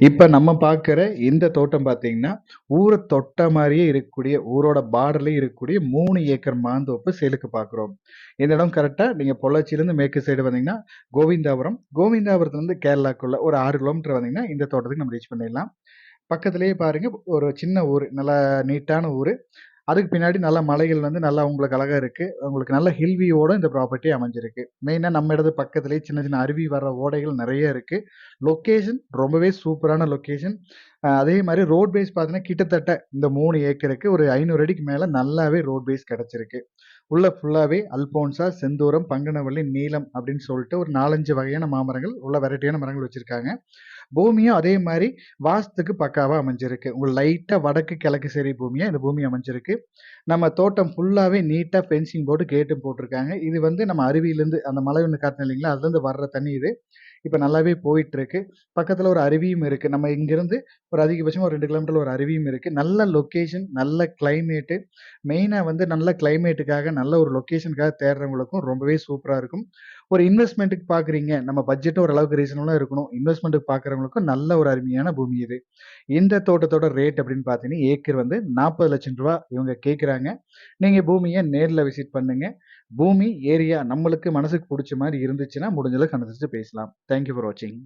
இப்போ நம்ம பார்க்குற இந்த தோட்டம் பார்த்தீங்கன்னா, ஊரை தொட்ட மாதிரியே இருக்கக்கூடிய, ஊரோட பார்டர்லேயே இருக்கக்கூடிய மூணு ஏக்கர் மாந்தோப்பு சேலுக்கு பார்க்குறோம். இந்த இடம் கரெக்டாக நீங்கள் பொள்ளாச்சியிலேருந்து மேற்கு சைடு வந்தீங்கன்னா, கோவிந்தாபுரம். கோவிந்தாபுரத்துலேருந்து கேரளாக்குள்ள ஒரு ஆறு கிலோமீட்டர் வந்தீங்கன்னா, இந்த தோட்டத்துக்கு நம்ம ரீச் பண்ணிடலாம். பக்கத்துலேயே பாருங்கள் ஒரு சின்ன ஊர் நல்லா நீட்டான ஊர் அதுக்கு பின்னாடி நல்ல மலைகள் வந்து நல்லா உங்களுக்கு அழகாக இருக்குது உங்களுக்கு நல்ல ஹில் வியூவோட இந்த ப்ராப்பர்ட்டி அமைஞ்சிருக்கு. மெயினாக நம்ம இடது பக்கத்துலேயே சின்ன சின்ன அருவி வர்ற ஓடைகள் நிறைய இருக்குது லொக்கேஷன் ரொம்பவே சூப்பரான லொக்கேஷன். அதே மாதிரி ரோட் பேஸ் பார்த்தீங்கன்னா, கிட்டத்தட்ட இந்த மூணு ஏக்கருக்கு ஒரு ஐநூறு அடிக்கு மேலே நல்லாவே ரோட் பேஸ் கிடச்சிருக்கு உள்ள ஃபுல்லாகவே அல்போன்சா, செந்தூரம், பங்கனவள்ளி, நீலம் அப்படின்னு சொல்லிட்டு ஒரு 4, 5 வகையான மாமரங்கள், உள்ள வெரைட்டியான மரங்கள் வச்சுருக்காங்க பூமியும் அதே மாதிரி வாஸ்துக்கு பக்காவாக அமைஞ்சிருக்கு. உங்களுக்கு லைட்டாக வடக்கு, கிழக்கு சரி பூமியாக இந்த பூமி அமைஞ்சிருக்கு. நம்ம தோட்டம் ஃபுல்லாகவே நீட்டாக ஃபென்சிங் போட்டு கேட்டும் போட்டிருக்காங்க. இது வந்து நம்ம அருவியிலேருந்து அந்த மழை ஒன்று காட்டுனேன் இல்லைங்களா? அதுலேருந்து வர்ற தண்ணி இது. இப்போ நல்லாவே போயிட்டுருக்கு. பக்கத்தில் ஒரு அருவியும் இருக்குது நம்ம இங்கேருந்து ஒரு அதிகபட்சமாக ஒரு ரெண்டு கிலோமீட்டர் ஒரு அருவியும் இருக்குது நல்ல லொக்கேஷன், நல்ல கிளைமேட்டு. மெயினாக வந்து நல்ல கிளைமேட்டுக்காக, நல்ல ஒரு லொக்கேஷனுக்காக தேடுறவங்களுக்கும் ரொம்பவே சூப்பராக இருக்கும். ஒரு இன்வெஸ்ட்மெண்ட்டுக்கு பார்க்குறீங்க, நம்ம பட்ஜெட் ஓரளவுக்கு ரீசனபிளா இருக்கணும். இன்வெஸ்ட்மெண்ட்டுக்கு பார்க்குறவங்களுக்கும் நல்ல ஒரு அருமையான பூமி இது. இந்த தோட்டத்தோட ரேட் அப்படின்னு பார்த்தீங்கன்னா, ஏக்கர் வந்து நாற்பது லட்சம் ரூபா இவங்க கேட்குறாங்க. நீங்கள் பூமியை நேரில் விசிட் பண்ணுங்கள் பூமி, ஏரியா நம்மளுக்கு மனசுக்கு பிடிச்ச மாதிரி இருந்துச்சுன்னா, முடிஞ்சளவுக்கு அளவுக்கு பேசலாம். தேங்க் யூ ஃபார் வாட்சிங்.